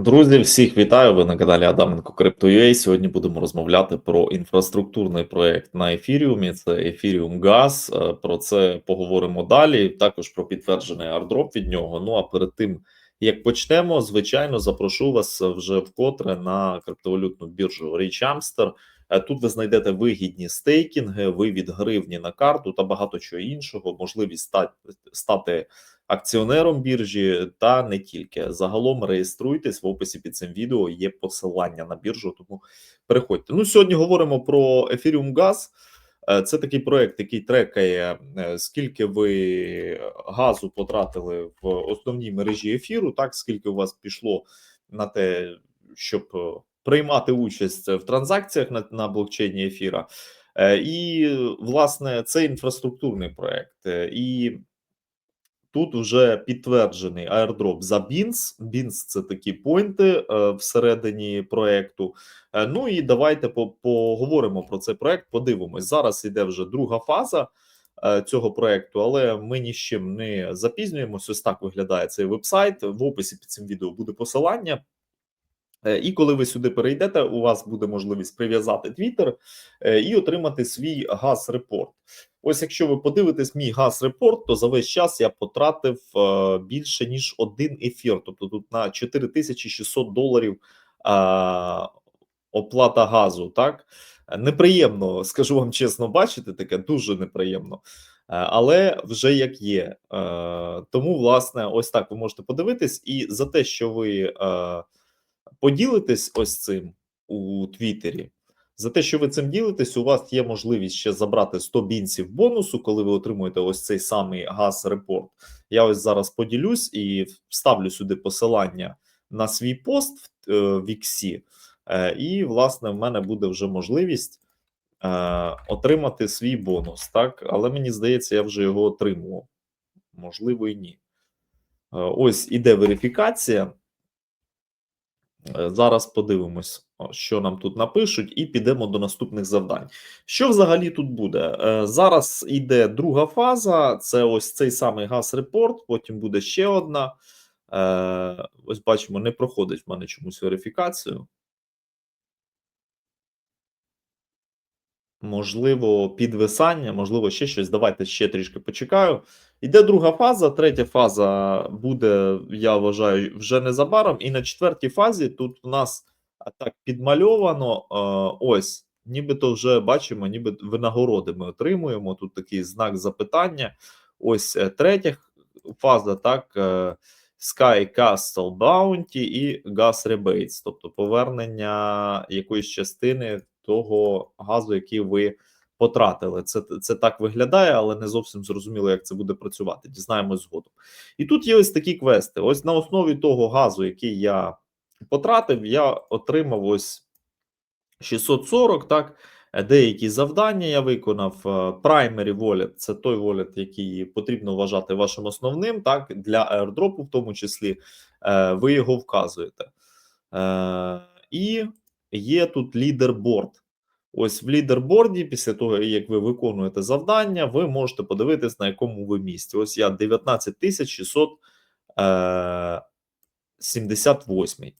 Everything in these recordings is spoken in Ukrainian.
Друзі, всіх вітаю! Ви на каналі Адаменко Crypto.ua. Сьогодні будемо розмовляти про інфраструктурний проект на ефіріумі. Це Ethereum Gas. Е, Про це поговоримо далі. Також про підтверджений ардроп від нього. Ну а перед тим як почнемо, звичайно, запрошу вас вже вкотре на криптовалютну біржу. Е, Тут ви знайдете вигідні стейкінги, вивід гривні на карту та багато чого іншого. Можливість стати стати акціонером біржі та не тільки. Загалом реєструйтесь в описі під цим відео. Є посилання на біржу, тому переходьте. Ну сьогодні говоримо про Ethereum Gas. Е, Це такий проект, який трекає, е, скільки ви газу потратили в основній мережі ефіру, так скільки у вас пішло на те, щоб приймати участь в транзакціях на, на блокчейні ефіра. Е, І, власне, це інфраструктурний проект. І Тут вже підтверджений airdrop за BINS. BINS – це такі пойнти е, всередині проекту. Е, ну і давайте по поговоримо про цей проект. Подивимось. Зараз іде вже друга фаза е, цього проекту, але ми ні з чим не запізнюємося. Ось так виглядає цей вебсайт. В описі під цим відео буде посилання. І коли ви сюди перейдете, у вас буде можливість прив'язати Twitter і отримати свій газ-репорт. Ось, якщо ви подивитесь мій газ-репорт, то за весь час я потратив е, більше ніж один ефір. Тобто тут на 4600 доларів е, оплата газу. Так неприємно, скажу вам чесно, бачити таке дуже неприємно. Е, Але вже як є. Тому, власне, ось так ви можете подивитись, і за те, що ви поділитесь ось цим у Твіттері. За те, що ви цим ділитесь, у вас є можливість ще забрати 100 бінців бонусу, коли ви отримуєте ось цей самий газ-репорт. Я ось зараз поділюсь і вставлю сюди посилання на свій пост в, е, в Іксі. Е, і, власне, в мене буде вже можливість е, отримати свій бонус. Так, але мені здається, я вже його отримував. Можливо, і ні. Ось іде верифікація. Зараз подивимось, що нам тут напишуть, і підемо до наступних завдань. Що взагалі тут буде? Е, Зараз йде друга фаза, це ось цей самий газ-репорт, потім буде ще одна. Е, Ось бачимо, не проходить в мене чомусь верифікацію. Можливо, підвисання, можливо, ще щось. Давайте ще трішки почекаю. Іде друга фаза, третя фаза буде, я вважаю, вже незабаром. І на четвертій фазі тут у нас а, так підмальовано. Ось, нібито вже бачимо, ніби винагороди ми отримуємо. Тут такий знак запитання. Ось е, третя фаза, так. е, Sky Castle Bounty і Gas Rebates, тобто повернення якоїсь частини того газу, який ви потратили. Це це так виглядає, але не зовсім зрозуміло, як це буде працювати. Дізнаємось згодом. І тут є ось такі квести. Ось на основі того газу, який я потратив, я отримав ось 640, так. Деякі завдання я виконав. Е, Primary Wallet – це той wallet, який потрібно вважати вашим основним, так для airdropу, в тому числі, е, ви його вказуєте. Е, І є тут лідерборд. Ось в лідерборді, після того, як ви виконуєте завдання, ви можете подивитись, на якому ви місці. Ось я 19 678.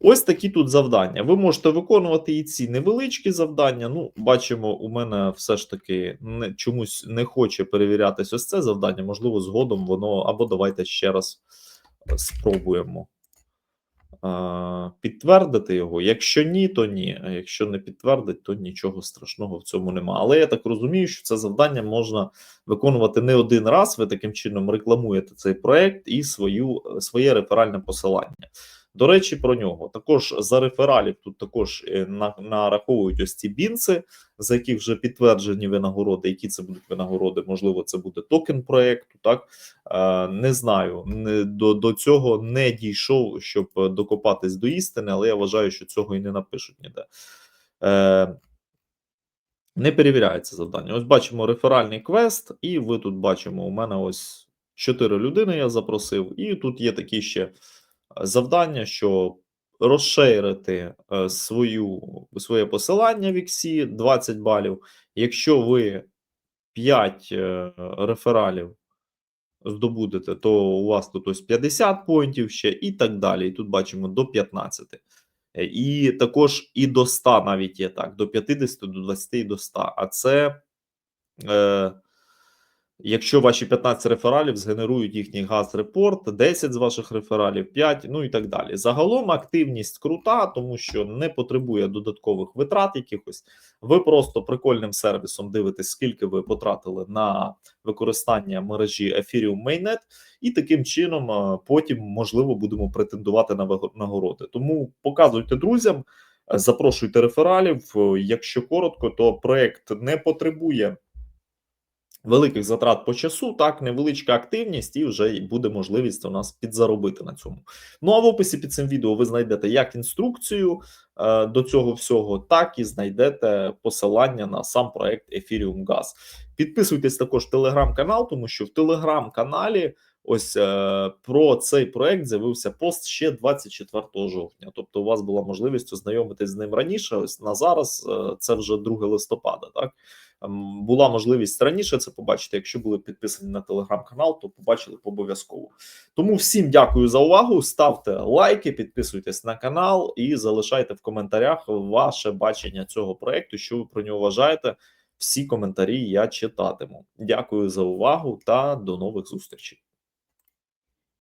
Ось такі тут завдання. Ви можете виконувати і ці невеличкі завдання. Ну, бачимо, у мене все ж таки не, чомусь не хоче перевірятись ось це завдання. Можливо, згодом воно або давайте ще раз е, спробуємо е, підтвердити його. Якщо ні, то ні. А якщо не підтвердить, то нічого страшного в цьому нема. Але я так розумію, що це завдання можна виконувати не один раз. Ви таким чином рекламуєте цей проект і свою, своє реферальне посилання. До речі, про нього також за рефералів тут також е, нараховують ось ці бінси, за яких вже підтверджені винагороди. Які це будуть винагороди? Можливо, це буде токен проекту. Так е, не знаю. До, до цього не дійшов, щоб докопатись до істини, але я вважаю, що цього і не напишуть ніде. Е, не перевіряється завдання. Ось бачимо реферальний квест, і ви тут бачимо, у мене ось 4 людини я запросив, і тут є такі ще завдання, що розширити е, свою, своє посилання в Іксі 20 балів. Якщо ви 5 е, рефералів здобудете, то у вас тут ось 50 поінтів ще і так далі. І тут бачимо до 15. Е, І також і до 100 навіть є так, до 50, до 20 і до 100. А це, е, якщо ваші 15 рефералів згенерують їхній газ-репорт, 10 з ваших рефералів, 5, ну і так далі. Загалом активність крута, тому що не потребує додаткових витрат якихось. Ви просто прикольним сервісом дивитесь, скільки ви потратили на використання мережі Ethereum Mainnet, і таким чином е, потім можливо будемо претендувати на нагороди. Тому показуйте друзям, е, запрошуйте рефералів. Е, Якщо коротко, то проект не потребує великих затрат по часу, так невеличка активність, і вже буде можливість у нас підзаробити на цьому. Ну а в описі під цим відео ви знайдете як інструкцію е, до цього всього, так і знайдете посилання на сам проект Ethereum Gas. Підписуйтесь також в телеграм-канал, тому що в телеграм-каналі ось е, про цей проект з'явився пост ще 24 жовтня. Тобто, у вас була можливість ознайомитись з ним раніше. Ось на зараз е, це вже 2 листопада. Так була можливість раніше це побачити. Якщо були підписані на телеграм-канал, то побачили обов'язково. Тому всім дякую за увагу. Ставте лайки, підписуйтесь на канал і залишайте в коментарях ваше бачення цього проекту. Що ви про нього вважаєте? Всі коментарі я читатиму. Дякую за увагу та до нових зустрічей.